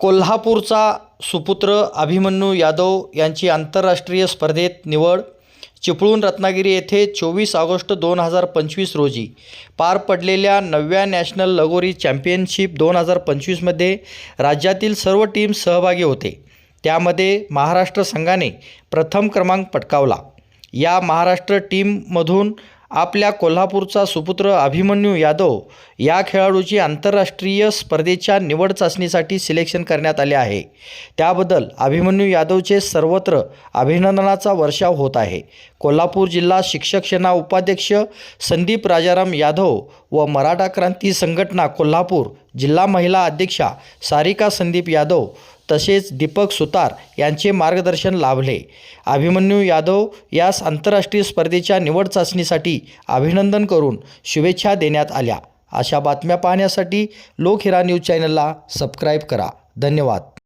कोल्हापूरचा सुपुत्र अभिमन्यू यादव यांची आंतरराष्ट्रीय स्पर्धेत निवड चिपळूण रत्नागिरी येथे चोवीस ऑगस्ट दोन हजार पंचवीस रोजी. पार पडलेल्या नवव्या नॅशनल लगोरी चॅम्पियनशिप दोन हजार पंचवीसमध्ये राज्यातील सर्व टीम सहभागी होते. त्यामध्ये महाराष्ट्र संघाने प्रथम क्रमांक पटकावला. या महाराष्ट्र टीममधून आपल्या कोल्हापूरचा सुपुत्र अभिमन्यू यादव या खेळाडूची आंतरराष्ट्रीय स्पर्धेच्या निवड चाचणीसाठी सिलेक्शन करण्यात आले आहे. त्याबद्दल अभिमन्यू यादवचे सर्वत्र अभिनंदनाचा वर्षाव होत आहे. कोल्हापूर जिल्हा शिक्षक सेना उपाध्यक्ष संदीप राजाराम यादव व मराठा क्रांती संघटना कोल्हापूर जिल्हा महिला अध्यक्षा सारिका संदीप यादव तसेच दीपक सुतार यांचे मार्गदर्शन लाभले. अभिमन्यू यादव यास आंतरराष्ट्रीय स्पर्धेच्या निवड चाचणीसाठी अभिनंदन करून शुभेच्छा देण्यात आल्या. अशा बातम्या पाहण्यासाठी लोकहिरा न्यूज चॅनलला सबस्क्राईब करा. धन्यवाद.